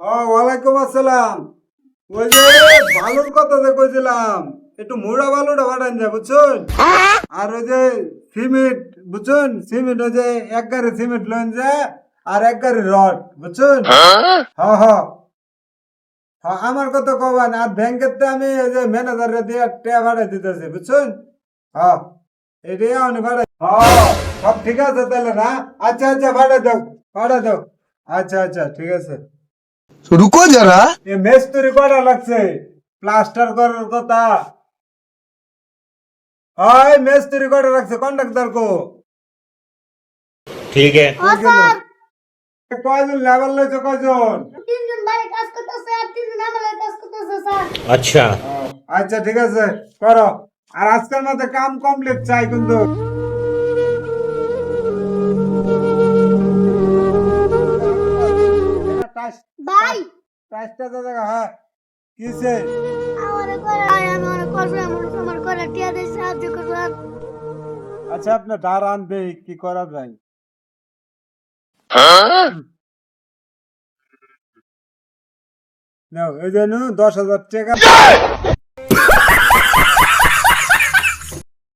ওয়ালাইকুম আসসালাম। ওই যে বালুর কথা যে কইছিলাম একটু মুড়া বালুটা বাড়ান যা বুঝছেন? আর ওই যে সিমেন্ট বুঝছেন? সিমেন্ট ওই যে এক গাড়ি সিমেন্ট লইন যা আর এক গাড়ি রড বুঝছেন? হ হ। হ, আমার কথা কবান আর ব্যাংকের তো আমি ওই যে ম্যানেজারে দিয়ে টেয়া ভাড়াই দিতেছি বুঝছেন? হ্যাঁ এটাই আমি ভাড়াই হ্যাঁ সব ঠিক আছে তাহলে না? আচ্ছা আচ্ছা ভাড়া দাও ভাড়া দাও। আচ্ছা আচ্ছা ঠিক আছে। রুকো যারা এ মেস্তুরি কটা লাগছে প্লাস্টার করার কথা ওই মেস্তুরি কটা লাগছে কন্ডাক্টর কো ঠিক আছে কয়জন লেভেল লইছে কয়জন তিনজন বাইরে কাজ করতেছে আর তিনজন আমলে কাজ করতেছে স্যার আচ্ছা আচ্ছা ঠিক আছে করো আর আজকের মধ্যে কাম কমপ্লিট চাই কিন্তু ভাই টাইসটা তো দেখা হ্যাঁ? কিসে? আমার করে ভাই আমি অনেক আমার আমার করে টিয়া দিয়ে সাহায্য করবেন আচ্ছা আপনার ধার আনবে কি করা যায়? নাও এই জন্য দশ হাজার টাকা।